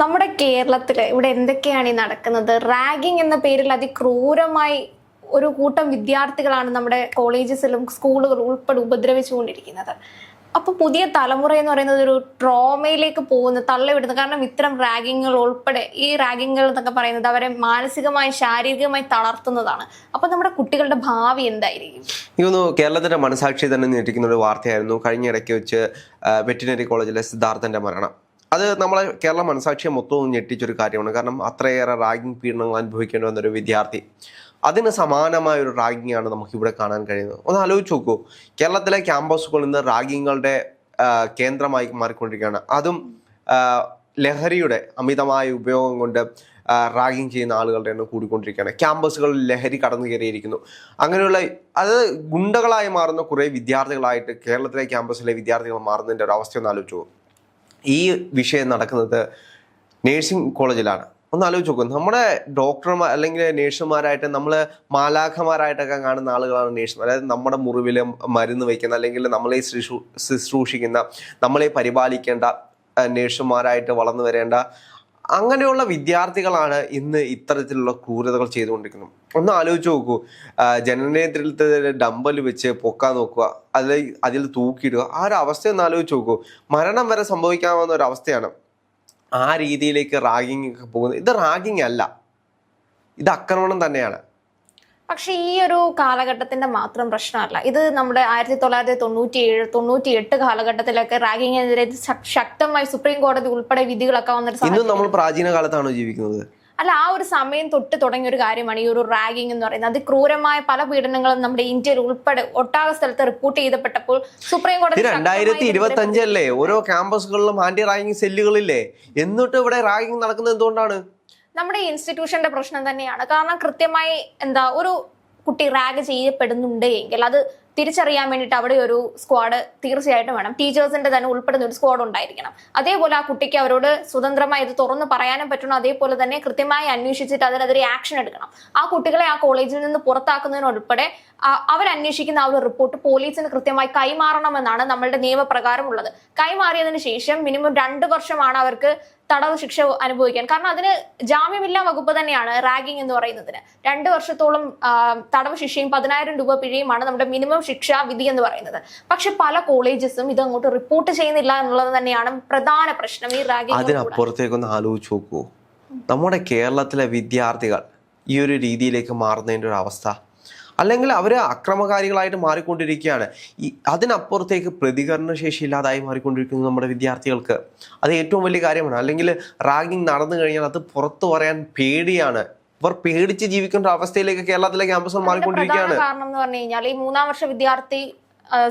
നമ്മുടെ കേരളത്തിൽ ഇവിടെ എന്തൊക്കെയാണ് ഈ നടക്കുന്നത്? റാഗിംഗ് എന്ന പേരിൽ അതിക്രൂരമായി ഒരു കൂട്ടം വിദ്യാർത്ഥികളാണ് നമ്മുടെ കോളേജസിലും സ്കൂളുകളും ഉൾപ്പെടെ ഉപദ്രവിച്ചുകൊണ്ടിരിക്കുന്നത്. അപ്പൊ പുതിയ തലമുറ എന്ന് പറയുന്നത് ഒരു ട്രോമയിലേക്ക് പോകുന്ന തള്ളിവിടുന്നത് കാരണം ഇത്തരം റാഗിങ്ങുകൾ ഉൾപ്പെടെ ഈ റാഗിങ്ങുകൾ എന്നൊക്കെ പറയുന്നത് അവരെ മാനസികമായി ശാരീരികമായി തളർത്തുന്നതാണ്. അപ്പൊ നമ്മുടെ കുട്ടികളുടെ ഭാവി എന്തായിരിക്കും? എനിക്ക് കേരളത്തിന്റെ മനസാക്ഷി തന്നെ ഞെട്ടിക്കുന്ന ഒരു വാർത്തയായിരുന്നു. കഴിഞ്ഞ ഇടയ്ക്ക് വെച്ച് വെറ്റിനറി കോളേജിലെ സിദ്ധാർത്ഥന്റെ മരണം. അത് നമ്മളെ കേരള മനസാക്ഷിയെ മൊത്തവും ഞെട്ടിച്ചൊരു കാര്യമാണ്. കാരണം അത്രയേറെ റാഗിംഗ് പീഡനങ്ങൾ അനുഭവിക്കേണ്ടി വന്നൊരു വിദ്യാർത്ഥി. അതിന് സമാനമായ ഒരു റാഗിംഗ് ആണ് നമുക്കിവിടെ കാണാൻ കഴിയുന്നത്. ഒന്ന് ആലോചിച്ച് നോക്കൂ. കേരളത്തിലെ ക്യാമ്പസുകളിൽ നിന്ന് റാഗിങ്ങുകളുടെ കേന്ദ്രമായി മാറിക്കൊണ്ടിരിക്കുകയാണ്. അതും ലഹരിയുടെ അമിതമായ ഉപയോഗം കൊണ്ട് റാഗിങ് ചെയ്യുന്ന ആളുകളുടെ എണ്ണം കൂടിക്കൊണ്ടിരിക്കുകയാണ്. ക്യാമ്പസുകളിൽ ലഹരി കടന്നു കയറിയിരിക്കുന്നു. അങ്ങനെയുള്ള അത് ഗുണ്ടകളായി മാറുന്ന കുറേ വിദ്യാർത്ഥികളായിട്ട് കേരളത്തിലെ ക്യാമ്പസിലെ വിദ്യാർത്ഥികൾ മാറുന്നതിന്റെ ഒരു അവസ്ഥ ഒന്ന് ആലോചിച്ചു ഈ വിഷയം നടക്കുന്നത് നേഴ്സിംഗ് കോളേജിലാണ്. ഒന്ന് ആലോചിച്ച് നോക്കും നമ്മുടെ ഡോക്ടർമാർ അല്ലെങ്കിൽ നേഴ്സുമാരായിട്ട് നമ്മൾ മാലാഖമാരായിട്ടൊക്കെ കാണുന്ന ആളുകളാണ് നേഴ്സുമാർ അതായത് നമ്മുടെ മുറിവിൽ മരുന്ന് വയ്ക്കുന്ന അല്ലെങ്കിൽ നമ്മളെ ശുശ്രൂ ശുശ്രൂഷിക്കുന്ന നമ്മളെ പരിപാലിക്കേണ്ട നേഴ്സുമാരായിട്ട് വളർന്നു വരേണ്ട അങ്ങനെയുള്ള വിദ്യാർത്ഥികളാണ് ഇന്ന് ഇത്തരത്തിലുള്ള ക്രൂരതകൾ ചെയ്തുകൊണ്ടിരിക്കുന്നത്. ഒന്ന് ആലോചിച്ച് നോക്കൂ. ആ, ജനനേന്ദ്രിയത്തിൽ ഡമ്പൽ വെച്ച് പൊക്കാൻ നോക്കുക അതിൽ അതിൽ തൂക്കിയിടുക ആ ഒരു അവസ്ഥ ഒന്ന് ആലോചിച്ച് നോക്കൂ. മരണം വരെ സംഭവിക്കാവുന്ന ഒരു അവസ്ഥയാണ് ആ രീതിയിലേക്ക് റാഗിങ് ഒക്കെ പോകുന്നത്. ഇത് റാഗിങ് അല്ല. ഇത് ആക്രമണം തന്നെയാണ്. പക്ഷേ ഈ ഒരു കാലഘട്ടത്തിന്റെ മാത്രം പ്രശ്നമല്ല. ഇത് നമ്മുടെ ആയിരത്തി തൊള്ളായിരത്തി തൊണ്ണൂറ്റി ഏഴ് തൊണ്ണൂറ്റി എട്ട് കാലഘട്ടത്തിലൊക്കെ റാഗിങ്ങിനെതിരെ ശക്തമായി സുപ്രീം കോടതി ഉൾപ്പെടെ വിധികളൊക്കെ വന്നിട്ട് ഇന്നും നമ്മൾ പ്രാചീന കാലത്താണ് ജീവിക്കുന്നത്? അല്ല ആ ഒരു സമയം തൊട്ട് തുടങ്ങിയ ഒരു കാര്യമാണ് ഈ ഒരു റാഗിംഗ് എന്ന് പറയുന്നത്. അത് ക്രൂരമായ പല പീഡനങ്ങളും നമ്മുടെ ഇന്ത്യയിൽ ഉൾപ്പെടെ ഒട്ടാകെ സ്ഥലത്ത് റിപ്പോർട്ട് ചെയ്തപ്പെട്ടപ്പോൾ സുപ്രീം കോടതി രണ്ടായിരത്തി ഇരുപത്തി അഞ്ചല്ലേ ഓരോ ക്യാമ്പസുകളിലും ആന്റി റാഗിംഗ് സെല്ലുകളില്ലേ എന്നിട്ട് ഇവിടെ റാഗിംഗ് നടക്കുന്നത് എന്തുകൊണ്ടാണ്? നമ്മുടെ ഇൻസ്റ്റിറ്റ്യൂഷന്റെ പ്രശ്നം തന്നെയാണ്. കാരണം കൃത്യമായി എന്താ ഒരു കുട്ടി റാഗ് ചെയ്യപ്പെടുന്നുണ്ട് എങ്കിൽ അത് തിരിച്ചറിയാൻ വേണ്ടിയിട്ട് അവിടെ ഒരു സ്ക്വാഡ് തീർച്ചയായിട്ടും വേണം. ടീച്ചേഴ്സിന്റെ തന്നെ ഉൾപ്പെടുന്ന ഒരു സ്ക്വാഡ് ഉണ്ടായിരിക്കണം. അതേപോലെ ആ കുട്ടിക്ക് അവരോട് സ്വതന്ത്രമായി ഇത് തുറന്ന് പറയാനും പറ്റണം. അതേപോലെ തന്നെ കൃത്യമായി അന്വേഷിച്ചിട്ട് അതിനെതിരെ ആക്ഷൻ എടുക്കണം. ആ കുട്ടികളെ ആ കോളേജിൽ നിന്ന് പുറത്താക്കുന്നതിനുൾപ്പെടെ അവരന്വേഷിക്കുന്ന ആ ഒരു റിപ്പോർട്ട് പോലീസിന് കൃത്യമായി കൈമാറണമെന്നാണ് നമ്മളുടെ നിയമപ്രകാരമുള്ളത്. കൈമാറിയതിനു ശേഷം മിനിമം രണ്ട് വർഷമാണ് അവർക്ക് തടവ് ശിക്ഷ അനുഭവിക്കാൻ. കാരണം അതിന് ജാമ്യമില്ലാ വകുപ്പ് തന്നെയാണ് റാഗിംഗ് എന്ന് പറയുന്നതിന്. രണ്ട് വർഷത്തോളം തടവ് ശിക്ഷയും പതിനായിരം രൂപ പിഴയുമാണ് നമ്മുടെ മിനിമം ശിക്ഷാ വിധി എന്ന് പറയുന്നത്. പക്ഷെ പല കോളേജസും ഇത് അങ്ങോട്ട് റിപ്പോർട്ട് ചെയ്യുന്നില്ല എന്നുള്ളത് തന്നെയാണ് പ്രധാന പ്രശ്നം ഈ റാഗിംഗ് അതിനപ്പുറത്തേക്കൊന്ന് ആലോചിച്ച് നോക്കൂ. നമ്മുടെ കേരളത്തിലെ വിദ്യാർത്ഥികൾ ഈ ഒരു രീതിയിലേക്ക് മാറുന്നതിന്റെ ഒരു അവസ്ഥ അല്ലെങ്കിൽ അവർ അക്രമകാരികളായിട്ട് മാറിക്കൊണ്ടിരിക്കുകയാണ്. ഈ അതിനപ്പുറത്തേക്ക് പ്രതികരണശേഷി ഇല്ലാതായി മാറിക്കൊണ്ടിരിക്കുന്നു നമ്മുടെ വിദ്യാർത്ഥികൾക്ക്. അത് ഏറ്റവും വലിയ കാര്യമാണ്. അല്ലെങ്കിൽ റാഗിങ് നടന്നു കഴിഞ്ഞാൽ അത് പുറത്തു പറയാൻ പേടിയാണ്. ഇവർ പേടിച്ച് ജീവിക്കേണ്ട അവസ്ഥയിലേക്ക് കേരളത്തിലെ ക്യാമ്പസുകൾ മാറിക്കൊണ്ടിരിക്കുകയാണ്. കാരണം എന്ന് പറഞ്ഞു കഴിഞ്ഞാൽ ഈ മൂന്നാം വർഷ വിദ്യാർത്ഥി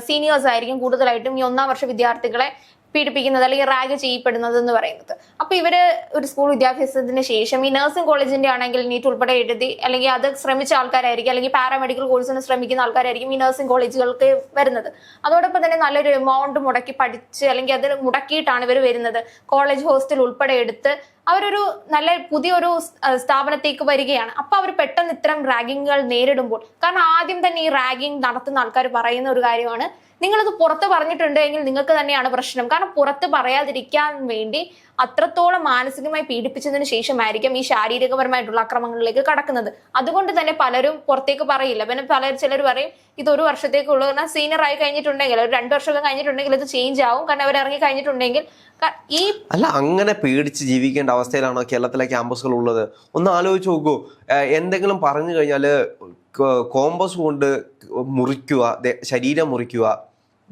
സീനിയേഴ്സ് ആയിരിക്കും കൂടുതലായിട്ടും ഈ ഒന്നാം വർഷ വിദ്യാർത്ഥികളെ പീഡിപ്പിക്കുന്നത് അല്ലെങ്കിൽ റാഗ് ചെയ്യപ്പെടുന്നത് എന്ന് പറയുന്നത്. അപ്പൊ ഇവർ ഒരു സ്കൂൾ വിദ്യാഭ്യാസത്തിന് ശേഷം ഈ നഴ്സിംഗ് കോളേജിന്റെ ആണെങ്കിൽ നീറ്റ് ഉൾപ്പെടെ എഴുതി അല്ലെങ്കിൽ അത് ശ്രമിച്ച ആൾക്കാരായിരിക്കും അല്ലെങ്കിൽ പാരാമെഡിക്കൽ കോഴ്സിന് ശ്രമിക്കുന്ന ആൾക്കാരായിരിക്കും ഈ നഴ്സിംഗ് കോളേജുകൾക്ക് വരുന്നത്. അതോടൊപ്പം തന്നെ നല്ലൊരു എമൗണ്ട് മുടക്കി പഠിച്ച് അല്ലെങ്കിൽ അത് മുടക്കിയിട്ടാണ് ഇവർ വരുന്നത്. കോളേജ് ഹോസ്റ്റൽ ഉൾപ്പെടെ എടുത്ത് അവരൊരു നല്ല പുതിയൊരു സ്ഥാപനത്തേക്ക് വരികയാണ്. അപ്പൊ അവർ പെട്ടെന്ന് ഇത്തരം റാഗിങ്ങുകൾ നേരിടുമ്പോൾ കാരണം ആദ്യം തന്നെ ഈ റാഗിങ് നടത്തുന്ന ആൾക്കാർ പറയുന്ന ഒരു കാര്യമാണ്. നിങ്ങളിത് പുറത്ത് പറഞ്ഞിട്ടുണ്ടെങ്കിൽ നിങ്ങൾക്ക് തന്നെയാണ് പ്രശ്നം. കാരണം പുറത്ത് പറയാതിരിക്കാൻ വേണ്ടി അത്രത്തോളം മാനസികമായി പീഡിപ്പിച്ചതിന് ശേഷമായിരിക്കും ഈ ശാരീരികപരമായിട്ടുള്ള അക്രമങ്ങളിലേക്ക് കടക്കുന്നത്. അതുകൊണ്ട് തന്നെ പലരും പുറത്തേക്ക് പറയില്ല. പിന്നെ പല ചിലർ പറയും ഇത് ഒരു വർഷത്തേക്കുള്ള. കാരണം സീനിയർ ആയി കഴിഞ്ഞിട്ടുണ്ടെങ്കിൽ ഒരു രണ്ടു വർഷമൊക്കെ കഴിഞ്ഞിട്ടുണ്ടെങ്കിൽ ഇത് ചേഞ്ച് ആവും. കാരണം അവർ ഇറങ്ങി കഴിഞ്ഞിട്ടുണ്ടെങ്കിൽ ഈ അല്ല അങ്ങനെ പേടിച്ച് ജീവിക്കേണ്ട അവസ്ഥയിലാണോ കേരളത്തിലെ ക്യാമ്പസുകൾ ഉള്ളത് ഒന്ന് ആലോചിച്ച് നോക്കൂ. എന്തെങ്കിലും പറഞ്ഞു കഴിഞ്ഞാൽ കോമ്പസ് കൊണ്ട് മുറിക്കുക ശരീരം മുറിക്കുക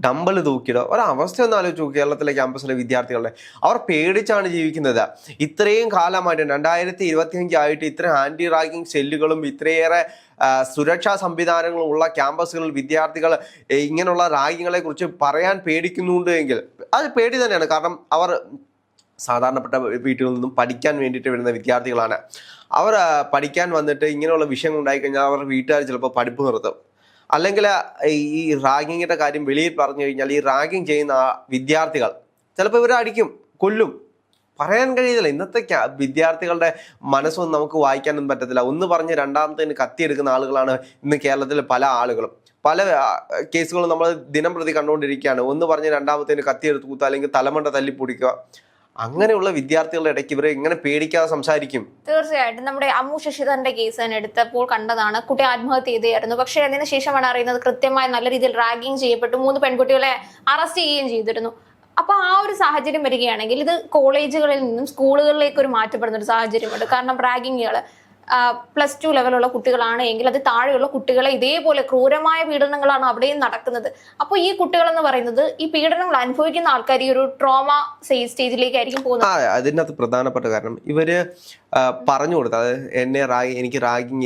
ഡമ്പൽ തൂക്കിയിടുക ഒരവസ്ഥ ഒന്ന് ആലോചിച്ച് നോക്കൂ കേരളത്തിലെ ക്യാമ്പസിലെ വിദ്യാർത്ഥികളുടെ. അവർ പേടിച്ചാണ് ജീവിക്കുന്നത്. ഇത്രയും കാലമായിട്ട് രണ്ടായിരത്തി ഇരുപത്തി ആയിട്ട് ഇത്രയും ആന്റി റാഗിങ് സെല്ലുകളും ഇത്രയേറെ സുരക്ഷാ സംവിധാനങ്ങളും ഉള്ള ക്യാമ്പസുകളിൽ വിദ്യാർത്ഥികൾ ഇങ്ങനെയുള്ള റാഗിങ്ങളെ കുറിച്ച് പറയാൻ പേടിക്കുന്നുണ്ട് എങ്കിൽ അത് പേടി തന്നെയാണ്. കാരണം അവർ സാധാരണപ്പെട്ട വീട്ടുകളിൽ നിന്നും പഠിക്കാൻ വേണ്ടിയിട്ട് വരുന്ന വിദ്യാർത്ഥികളാണ്. അവർ പഠിക്കാൻ വന്നിട്ട് ഇങ്ങനെയുള്ള വിഷയങ്ങൾ ഉണ്ടായിക്കഴിഞ്ഞാൽ അവർ വീട്ടുകാർ ചിലപ്പോൾ പഠിപ്പ് നിർത്തും. അല്ലെങ്കിൽ ഈ റാഗിങ്ങിന്റെ കാര്യം വെളിയിൽ പറഞ്ഞു കഴിഞ്ഞാൽ ഈ റാഗിങ് ചെയ്യുന്ന വിദ്യാർത്ഥികൾ ചിലപ്പോൾ ഇവരെ അടിക്കും കൊല്ലും. പറയാൻ കഴിയില്ല ഇന്നത്തെ വിദ്യാർത്ഥികളുടെ മനസ്സൊന്നും നമുക്ക് വായിക്കാനൊന്നും പറ്റത്തില്ല. ഒന്ന് പറഞ്ഞ് രണ്ടാമത്തേന് കത്തിയെടുക്കുന്ന ആളുകളാണ് ഇന്ന് കേരളത്തിലെ പല ആളുകളും. പല കേസുകളും നമ്മൾ ദിനം പ്രതി കണ്ടുകൊണ്ടിരിക്കുകയാണ്. ഒന്ന് പറഞ്ഞ് രണ്ടാമത്തേന് കത്തിയെടുത്ത് കൂത്തുക അല്ലെങ്കിൽ തലമണ്ട തല്ലി പൊടിക്കുക അങ്ങനെയുള്ള വിദ്യാർത്ഥികളുടെ ഇടയ്ക്ക് ഇവരെ ഇങ്ങനെ പേടിക്കാതെ സംസാരിക്കും. തീർച്ചയായിട്ടും. നമ്മുടെ അമ്മു ശശിധരന്റെ കേസ് തന്നെ എടുത്തപ്പോൾ കണ്ടതാണ്. കുട്ടി ആത്മഹത്യ ചെയ്തായിരുന്നു പക്ഷേ അതിനുശേഷമാണ് അറിയുന്നത് കൃത്യമായി നല്ല രീതിയിൽ റാഗിങ് ചെയ്യപ്പെട്ടു. മൂന്ന് പെൺകുട്ടികളെ അറസ്റ്റ് ചെയ്യുകയും ചെയ്തിരുന്നു. അപ്പൊ ആ ഒരു സാഹചര്യം വരികയാണെങ്കിൽ ഇത് കോളേജുകളിൽ നിന്നും സ്കൂളുകളിലേക്ക് ഒരു മാറ്റപ്പെടുന്ന ഒരു സാഹചര്യമുണ്ട്. കാരണം റാഗിങ്ങുകൾ പ്ലസ് ടു ലെവലുള്ള കുട്ടികളാണ് എങ്കിൽ അത് താഴെയുള്ള കുട്ടികളെ ഇതേപോലെ ക്രൂരമായ പീഡനങ്ങളാണ് അവിടെയും നടക്കുന്നത്. അപ്പോൾ ഈ കുട്ടികൾ എന്ന് പറയുന്നത് ഈ പീഡനങ്ങൾ അനുഭവിക്കുന്ന ആൾക്കാർ ഈ ഒരു ട്രോമ സേ സ്റ്റേജിലേക്കായിരിക്കും പോകുന്നത്. അതിനകത്ത് പ്രധാനപ്പെട്ട കാരണം ഇവർ പറഞ്ഞു കൊടുത്ത അതായത് എന്നെ റാഗി എനിക്ക് റാഗിങ്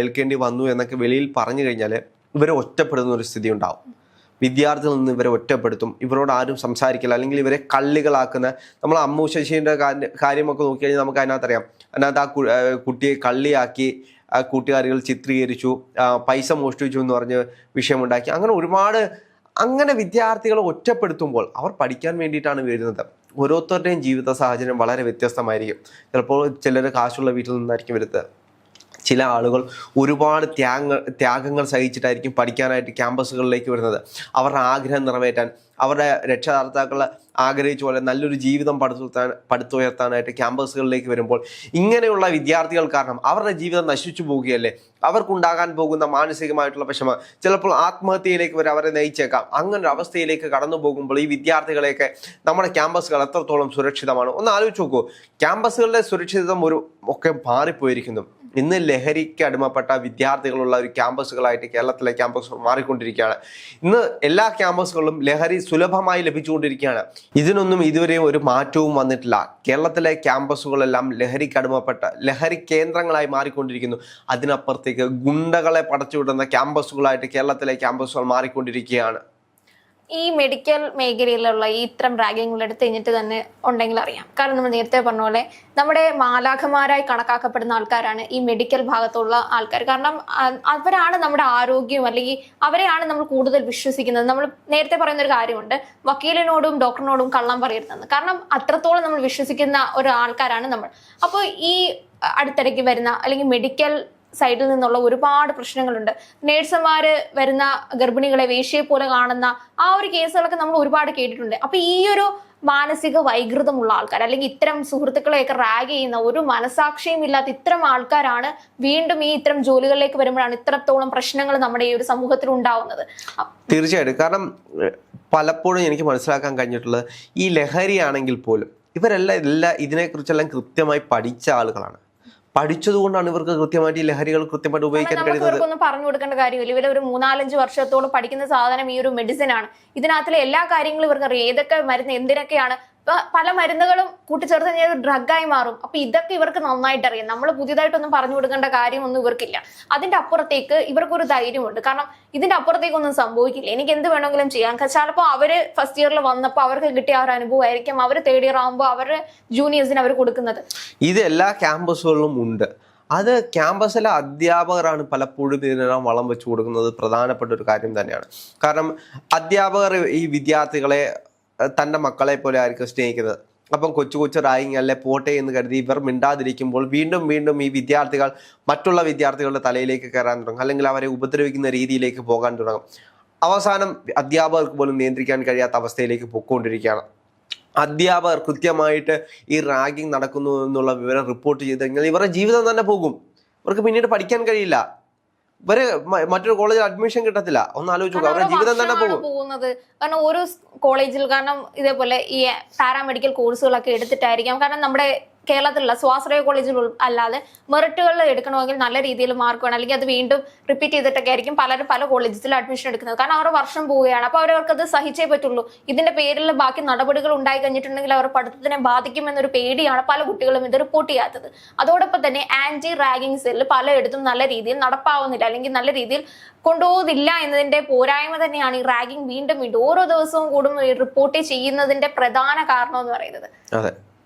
ഏൽക്കേണ്ടി വന്നു എന്നൊക്കെ വെളിയിൽ പറഞ്ഞു കഴിഞ്ഞാൽ ഇവരെ ഒറ്റപ്പെടുന്ന ഒരു സ്ഥിതി ഉണ്ടാവും. വിദ്യാർത്ഥികളിൽ നിന്ന് ഇവരെ ഒറ്റപ്പെടുത്തും. ഇവരോട് ആരും സംസാരിക്കില്ല. അല്ലെങ്കിൽ ഇവരെ കള്ളികളാക്കുന്ന നമ്മൾ അമ്മു ശശീന്റെ കാര്യമൊക്കെ നോക്കിക്കഴിഞ്ഞാൽ നമുക്ക് അതിനകത്തറിയാം. അതിനകത്ത് ആ കുട്ടിയെ കള്ളിയാക്കി ആ കൂട്ടുകാരികൾ ചിത്രീകരിച്ചു പൈസ മോഷ്ടിച്ചു എന്ന് പറഞ്ഞ് വിഷയമുണ്ടാക്കി. അങ്ങനെ ഒരുപാട് അങ്ങനെ വിദ്യാർത്ഥികളെ ഒറ്റപ്പെടുത്തുമ്പോൾ അവർ പഠിക്കാൻ വേണ്ടിയിട്ടാണ് വരുന്നത്. ഓരോരുത്തരുടെയും ജീവിത സാഹചര്യം വളരെ വ്യത്യസ്തമായിരിക്കും. ചിലപ്പോൾ ചിലർ കാശുള്ള വീട്ടിൽ നിന്നായിരിക്കും വരുന്നത്. ചില ആളുകൾ ഒരുപാട് ത്യാഗങ്ങൾ ത്യാഗങ്ങൾ സഹിച്ചിട്ടായിരിക്കും പഠിക്കാനായിട്ട് ക്യാമ്പസുകളിലേക്ക് വരുന്നത്. അവരുടെ ആഗ്രഹം നിറവേറ്റാൻ അവരുടെ രക്ഷകർത്താക്കൾ ആഗ്രഹിച്ച പോലെ നല്ലൊരു ജീവിതം പടുത്തുയർത്താൻ പടുത്തുയർത്താനായിട്ട് ക്യാമ്പസുകളിലേക്ക് വരുമ്പോൾ ഇങ്ങനെയുള്ള വിദ്യാർത്ഥികൾ കാരണം അവരുടെ ജീവിതം നശിച്ചു പോവുകയല്ലേ? അവർക്കുണ്ടാകാൻ പോകുന്ന മാനസികമായിട്ടുള്ള വിഷമം ചിലപ്പോൾ ആത്മഹത്യയിലേക്ക് വരെ അവരെ നയിച്ചേക്കാം. അങ്ങനൊരു അവസ്ഥയിലേക്ക് കടന്നു പോകുമ്പോൾ ഈ വിദ്യാർത്ഥികളെയൊക്കെ നമ്മുടെ ക്യാമ്പസുകൾ എത്രത്തോളം സുരക്ഷിതമാണ്? ഒന്ന് ആലോചിച്ച് നോക്കൂ. ക്യാമ്പസുകളുടെ സുരക്ഷിതത്വം ഒരു ഒക്കെ മാറിപ്പോയിരിക്കുന്നു. ഇന്ന് ലഹരിക്ക് അടിമപ്പെട്ട വിദ്യാർത്ഥികളുള്ള ഒരു ക്യാമ്പസുകളായിട്ട് കേരളത്തിലെ ക്യാമ്പസ് മാറിക്കൊണ്ടിരിക്കുകയാണ്. ഇന്ന് എല്ലാ ക്യാമ്പസുകളിലും ലഹരി സുലഭമായി ലഭിച്ചുകൊണ്ടിരിക്കുകയാണ്. ഇതിനൊന്നും ഇതുവരെയും ഒരു മാറ്റവും വന്നിട്ടില്ല. കേരളത്തിലെ ക്യാമ്പസുകളെല്ലാം ലഹരിക്ക് അടിമപ്പെട്ട ലഹരി കേന്ദ്രങ്ങളായി മാറിക്കൊണ്ടിരിക്കുന്നു. അതിനപ്പുറത്തേക്ക് ഗുണ്ടകളെ പടച്ചുവിടുന്ന ക്യാമ്പസുകളായിട്ട് കേരളത്തിലെ ക്യാമ്പസുകൾ മാറിക്കൊണ്ടിരിക്കുകയാണ്. ഈ മെഡിക്കൽ മേഖലയിലുള്ള ഈ ഇത്തരം റാഗിങ്ങൾ എടുത്ത് കഴിഞ്ഞിട്ട് തന്നെ ഉണ്ടെങ്കിൽ അറിയാം. കാരണം നമ്മൾ നേരത്തെ പറഞ്ഞ പോലെ നമ്മുടെ മാലാഖമാരായി കണക്കാക്കപ്പെടുന്ന ആൾക്കാരാണ് ഈ മെഡിക്കൽ ഭാഗത്തുള്ള ആൾക്കാർ. കാരണം അവരാണ് നമ്മുടെ ആരോഗ്യം അല്ലെങ്കിൽ അവരെയാണ് നമ്മൾ കൂടുതൽ വിശ്വസിക്കുന്നത്. നമ്മൾ നേരത്തെ പറയുന്ന ഒരു കാര്യമുണ്ട്. വക്കീലിനോടും ഡോക്ടറിനോടും കള്ളം പറയരുതെന്ന്. കാരണം അത്രത്തോളം നമ്മൾ വിശ്വസിക്കുന്ന ഒരു ആൾക്കാരാണ് നമ്മൾ. അപ്പോൾ ഈ അടുത്തിടയ്ക്ക് വരുന്ന അല്ലെങ്കിൽ മെഡിക്കൽ സൈഡിൽ നിന്നുള്ള ഒരുപാട് പ്രശ്നങ്ങളുണ്ട്. നേഴ്സുമാര് വരുന്ന ഗർഭിണികളെ വേശ്യയെ പോലെ കാണുന്ന ആ ഒരു കേസുകളൊക്കെ നമ്മൾ ഒരുപാട് കേട്ടിട്ടുണ്ട്. അപ്പൊ ഈ ഒരു മാനസിക വൈകൃതമുള്ള ആൾക്കാർ അല്ലെങ്കിൽ ഇത്തരം സുഹൃത്തുക്കളെയൊക്കെ റാഗ് ചെയ്യുന്ന ഒരു മനസാക്ഷിയും ഇല്ലാത്ത ഇത്തരം ആൾക്കാരാണ് വീണ്ടും ഈ ഇത്തരം ജോലികളിലേക്ക് വരുമ്പോഴാണ് ഇത്രത്തോളം പ്രശ്നങ്ങൾ നമ്മുടെ ഈ ഒരു സമൂഹത്തിൽ ഉണ്ടാവുന്നത്. തീർച്ചയായിട്ടും. കാരണം പലപ്പോഴും എനിക്ക് മനസ്സിലാക്കാൻ കഴിഞ്ഞിട്ടുള്ളത് ഈ ലഹരിയാണെങ്കിൽ പോലും ഇവരെല്ലാം എല്ലാ ഇതിനെക്കുറിച്ചെല്ലാം കൃത്യമായി പഠിച്ച ആളുകളാണ്. പഠിച്ചതുകൊണ്ടാണ് ഇവർക്ക് കൃത്യമായിട്ട് ഈ ലഹരികൾ കൃത്യമായിട്ട് ഉപയോഗിക്കാൻ കഴിയുന്നത്? പറഞ്ഞു കൊടുക്കേണ്ട കാര്യമില്ല. ഇവരെ ഒരു മൂന്നാലഞ്ച് വർഷത്തോളം പഠിക്കുന്ന സാധനം ഈ ഒരു മെഡിസിൻ ആണ്. ഇതിനകത്തിലെ എല്ലാ കാര്യങ്ങളും ഇവർക്ക് അറിയാം ഏതൊക്കെ മരുന്ന് എന്തിനൊക്കെയാണ് ഇപ്പൊ പല മരുന്നുകളും കൂട്ടിച്ചേർത്ത് കഴിഞ്ഞാൽ ഡ്രഗായി മാറും. അപ്പൊ ഇതൊക്കെ ഇവർക്ക് നന്നായിട്ട് അറിയാം. നമ്മൾ പുതിയതായിട്ടൊന്നും പറഞ്ഞു കൊടുക്കേണ്ട കാര്യമൊന്നും ഇവർക്കില്ല. അതിന്റെ അപ്പുറത്തേക്ക് ഇവർക്കൊരു ധൈര്യമുണ്ട്. കാരണം ഇതിന്റെ അപ്പുറത്തേക്കൊന്നും സംഭവിക്കില്ല. എനിക്ക് എന്ത് വേണമെങ്കിലും ചെയ്യാം. ചിലപ്പോൾ അവർ ഫസ്റ്റ് ഇയറിൽ വന്നപ്പോൾ അവർക്ക് കിട്ടിയ ഒരു അനുഭവമായിരിക്കും അവർ തേർഡ് ഇയർ ആകുമ്പോൾ അവരുടെ ജൂനിയേഴ്സിന് അവർ കൊടുക്കുന്നത്. ഇത് എല്ലാ ക്യാമ്പസുകളിലും ഉണ്ട്. അത് ക്യാമ്പസിലെ അധ്യാപകരാണ് പലപ്പോഴും ഇതിനെല്ലാം വളം വെച്ചു കൊടുക്കുന്നത്. പ്രധാനപ്പെട്ട ഒരു കാര്യം തന്നെയാണ്. കാരണം അധ്യാപകർ ഈ വിദ്യാർത്ഥികളെ തന്റെ മക്കളെ പോലെ ആയിരിക്കും സ്നേഹിക്കുന്നത്. അപ്പം കൊച്ചു കൊച്ചു അല്ലെ പോട്ടെ എന്ന് കരുതി ഇവർ മിണ്ടാതിരിക്കുമ്പോൾ വീണ്ടും വീണ്ടും ഈ വിദ്യാർത്ഥികൾ മറ്റുള്ള വിദ്യാർത്ഥികളുടെ തലയിലേക്ക് കയറാൻ തുടങ്ങും. അല്ലെങ്കിൽ അവരെ ഉപദ്രവിക്കുന്ന രീതിയിലേക്ക് പോകാൻ തുടങ്ങും. അവസാനം അധ്യാപകർക്ക് പോലും നിയന്ത്രിക്കാൻ കഴിയാത്ത അവസ്ഥയിലേക്ക് പൊയ്ക്കൊണ്ടിരിക്കുകയാണ്. അധ്യാപകർ കൃത്യമായിട്ട് ഈ റാഗിങ് നടക്കുന്നു എന്നുള്ള വിവരം റിപ്പോർട്ട് ചെയ്ത് കഴിഞ്ഞാൽ ഇവരുടെ ജീവിതം തന്നെ പോകും. ഇവർക്ക് പിന്നീട് പഠിക്കാൻ കഴിയില്ല. ഇവർ മറ്റൊരു കോളേജിൽ അഡ്മിഷൻ കിട്ടത്തില്ല. ഒന്ന് ആലോചിച്ചു അവരുടെ ജീവിതം തന്നെ പോകും. പോകുന്നത്. കാരണം ഓരോ കോളേജിൽ കാരണം ഇതേപോലെ ഈ പാരാമെഡിക്കൽ കോഴ്സുകളൊക്കെ എടുത്തിട്ടായിരിക്കാം. കാരണം നമ്മുടെ കേരളത്തിലുള്ള സ്വാശ്രയ കോളേജിൽ അല്ലാതെ മെറിറ്റുകളിൽ എടുക്കണമെങ്കിൽ നല്ല രീതിയിൽ മാർക്ക് വേണം. അല്ലെങ്കിൽ അത് വീണ്ടും റിപ്പീറ്റ് ചെയ്തിട്ടൊക്കെ ആയിരിക്കും പലരും പല കോളേജിൽ അഡ്മിഷൻ എടുക്കുന്നത്. കാരണം അവരുടെ വർഷം പോവുകയാണ്. അപ്പോൾ അവർക്ക് അത് സഹിച്ചേ പറ്റുള്ളൂ. ഇതിന്റെ പേരിൽ ബാക്കി നടപടികൾ ഉണ്ടായി കഴിഞ്ഞിട്ടുണ്ടെങ്കിൽ അവർ പഠിത്തത്തിനെ ബാധിക്കുമെന്നൊരു പേടിയാണ് പല കുട്ടികളും ഇത് റിപ്പോർട്ട് ചെയ്യാത്തത്. അതോടൊപ്പം തന്നെ ആന്റി റാഗിംഗ് സെല്ല് പലയിടത്തും നല്ല രീതിയിൽ നടപ്പാവുന്നില്ല. അല്ലെങ്കിൽ നല്ല രീതിയിൽ കൊണ്ടുപോകുന്നില്ല എന്നതിന്റെ പോരായ്മ തന്നെയാണ് ഈ റാഗിംഗ് വീണ്ടും വീണ്ടും ഓരോ ദിവസവും കൂടും റിപ്പോർട്ട് ചെയ്യുന്നതിന്റെ പ്രധാന കാരണം എന്ന് പറയുന്നത്. അതെ.